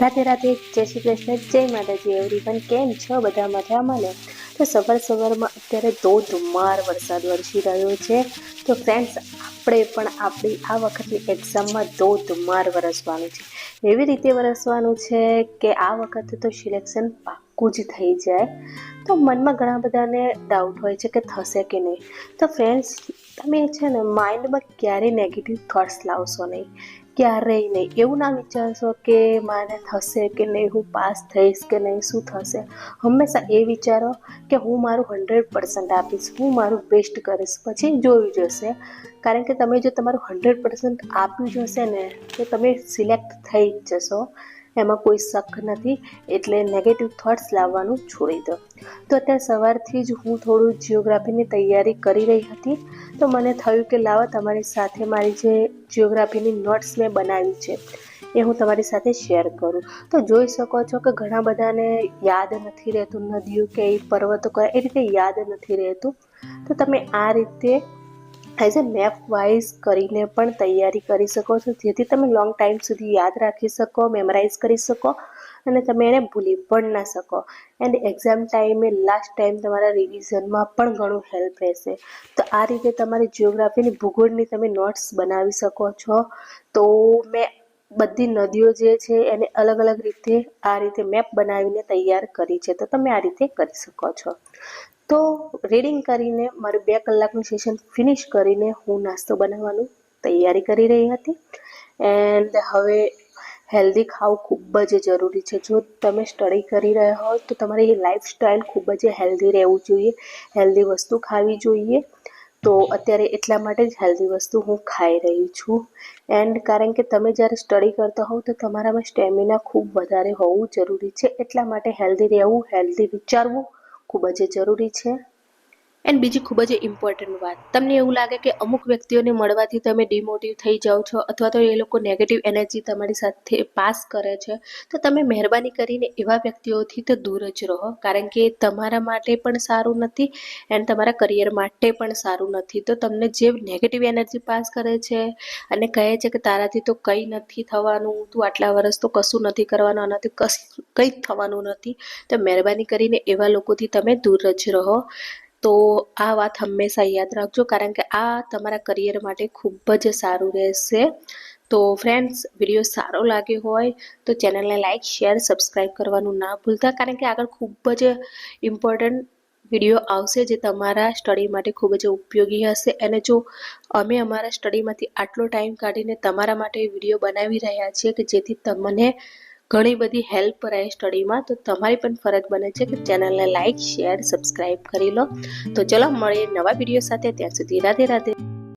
રાધે રાતે જય શ્રી કૃષ્ણ, જય માતાજી એવરીવન કેમ છો? બધા મજામાં ને? તો સવાર સવારમાં અત્યારે ધોધમાર વરસાદ વરસી રહ્યો છે. તો ફ્રેન્ડ્સ આપણે પણ આપણી આ વખતની એક્ઝામમાં ધોધમાર વરસવાનું છે. એવી રીતે વરસવાનું છે કે આ વખતે તો સિલેક્શન પાક્કું જ થઈ જાય. તો મનમાં ઘણા બધાને ડાઉટ હોય છે કે થશે કે નહીં. તો ફ્રેન્ડ્સ તમે છે ને માઇન્ડમાં ક્યારેય નેગેટિવ થોટ્સ લાવશો નહીં. ક્યારેય નહીં. એવું ના વિચારશો કે મારે થશે કે નહીં, હું પાસ થઈશ કે નહીં, શું થશે? હંમેશા એ વિચારો કે હું મારું હંડ્રેડ પર્સન્ટ આપીશ, હું મારું બેસ્ટ કરીશ. પછી જોયું જશે. કારણ કે તમે જો તમારું હંડ્રેડ પર્સન્ટ આપ્યું જશે ને, તો તમે સિલેક્ટ થઈ જશો. એમાં કોઈ શક નથી, એટલે નેગેટિવ થોટ્સ લાવવાનું છોડી દો. તો અત્યારે સવારથી જ હું થોડું જિયોગ્રાફીની તૈયારી કરી રહી હતી. તો મને થયું કે લાવો તમારી સાથે મારી જે જિયોગ્રાફીની નોટ્સ મેં બનાવી છે, એ હું તમારી સાથે શેર કરું. તો જોઈ શકો છો કે ઘણા બધાને યાદ નથી રહેતું, નદીઓ કે એ પર્વતો કયા એ રીતે યાદ નથી રહેતું. તો તમે આ રીતે એઝ અ મેપ વાઇઝ કરીને પણ તૈયારી કરી શકો છો, જેથી તમે લોંગ ટાઈમ સુધી યાદ રાખી શકો મેમરાઇઝ કરી શકો. અને તમે એને ભૂલી પણ ના શકો. એન્ડ એક્ઝામ ટાઈમે લાસ્ટ ટાઈમ તમારા રિવિઝનમાં પણ ઘણું હેલ્પ રહેશે. તો આ રીતે તમારી જિયોગ્રાફીની ભૂગોળની તમે નોટ્સ બનાવી શકો છો. તો મેં બધી નદીઓ જે છે એને અલગ અલગ રીતે આ રીતે મેપ બનાવીને તૈયાર કરી છે. તો તમે આ રીતે કરી શકો છો. તો રીડિંગ કરીને મારું બે કલાકનું સેશન ફિનિશ કરીને હું નાસ્તો બનાવવાનું તૈયારી કરી રહી હતી. એન્ડ હવે હેલ્ધી ખાવું ખૂબ જ જરૂરી છે. જો તમે સ્ટડી કરી રહ્યા હો તો તમારી લાઈફસ્ટાઈલ ખૂબ જ હેલ્ધી રહેવું જોઈએ. હેલ્ધી વસ્તુ ખાવી જોઈએ. તો અત્યારે એટલા માટે જ હેલ્ધી વસ્તુ હું ખાઈ રહી છું. એન્ડ કારણ કે તમે જ્યારે સ્ટડી કરતા હોવ, તો તમારામાં સ્ટેમિના ખૂબ વધારે હોવું જરૂરી છે. એટલા માટે હેલ્ધી રહેવું, હેલ્ધી વિચારવું ખૂબ જ જરૂરી છે. એન્ડ બીજી ખૂબ જ ઇમ્પોર્ટન્ટ વાત. તમને એવું લાગે કે અમુક વ્યક્તિઓને મળવાથી તમે ડિમોટિવ થઈ જાઓ છો અથવા તો એ લોકો નેગેટિવ એનર્જી તમારી સાથે પાસ કરે છે, તો તમે મહેરબાની કરીને એવા વ્યક્તિઓથી તો દૂર જ રહો. કારણ કે તમારા માટે પણ સારું નથી એન્ડ તમારા કરિયર માટે પણ સારું નથી. તો તમને જે નેગેટિવ એનર્જી પાસ કરે છે અને કહે છે કે તારાથી તો કંઈ નથી થવાનું, તું આટલા વર્ષ તો કશું નથી કરવાનું, આનાથી કશું કંઈ જ થવાનું નથી, તો મહેરબાની કરીને એવા લોકોથી તમે દૂર જ રહો. તો આ વાત હંમેશા યાદ રાખજો, કારણ કે આ તમારા કરિયર માટે ખૂબ જ સારું રહેશે. તો ફ્રેન્ડ્સ વીડિયો સારો લાગ્યો હોય તો ચેનલને લાઇક શેર સબસ્ક્રાઈબ કરવાનું ના ભૂલતા, કારણ કે આગળ ખૂબ જ ઇમ્પોર્ટન્ટ વીડિયો આવશે જે તમારા સ્ટડી માટે ખૂબ જ ઉપયોગી હશે. અને જો અમે અમારા સ્ટડીમાંથી આટલો ટાઈમ કાઢીને તમારા માટે વીડિયો બનાવી રહ્યા છીએ કે જેથી તમને ઘણી બધી હેલ્પ રહે સ્ટડીમાં તો તમારી પણ ફરજ બને છે કે ચેનલને લાઇક શેર સબસ્ક્રાઈબ કરી લો. તો ચલો, મળીએ નવા વીડિયો સાથે. ત્યાં સુધી રાધે રાધે.